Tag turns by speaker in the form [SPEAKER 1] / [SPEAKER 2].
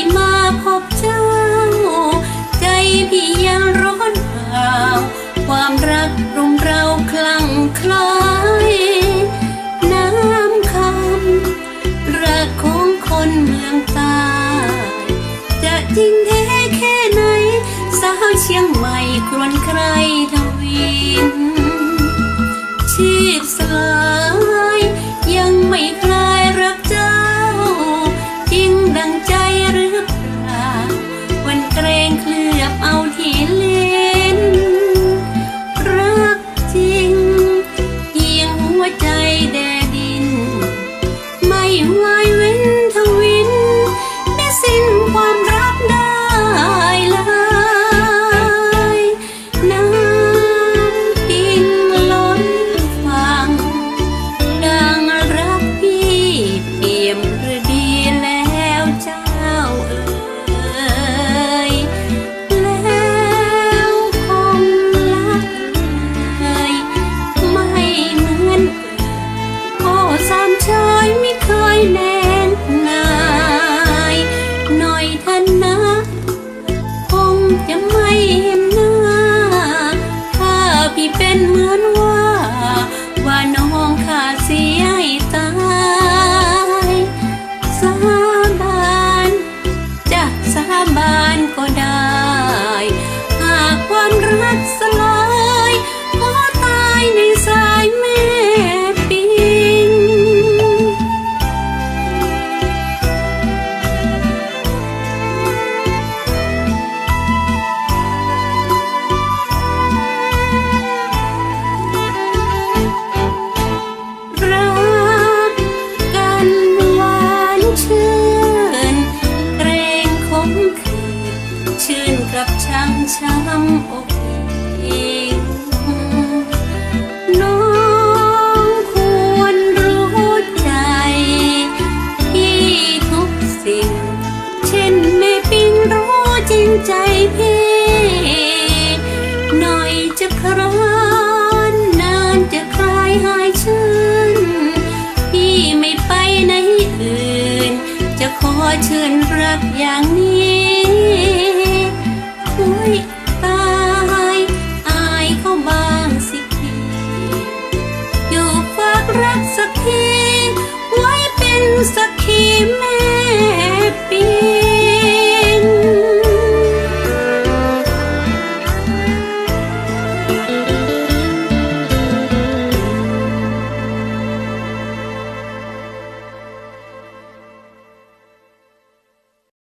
[SPEAKER 1] ่มาพบเจ้า ใจพี่ยังร้อนเผาความรักรุมเราคลั่งคล้ายน้ำคำรักของคนเมืองใตา จะจริงแท้แค่ไหน สาวเชียงใหม่ครวญใครทวินชีพสลาย แน่นายหน่อยท่านนะคงจะไม่เห็นหน้า ถ้าพี่เป็นเหมือนว่าว่า ช่างช้ำอกเองน้องควรรู้ใจ ที่ทุกสิ่ง เช่นแม่ปิ้งรู้จริงใจพี่ หน่อยจะคร้อนนานจะคลายหายชื่น พี่ไม่ไปไหนอื่น จะขอเชิญรักอย่างนี้ อุ้ยตายอายเข้าบ้างสิพี่อยู่ฝากรักสักที ไว้เป็นสักที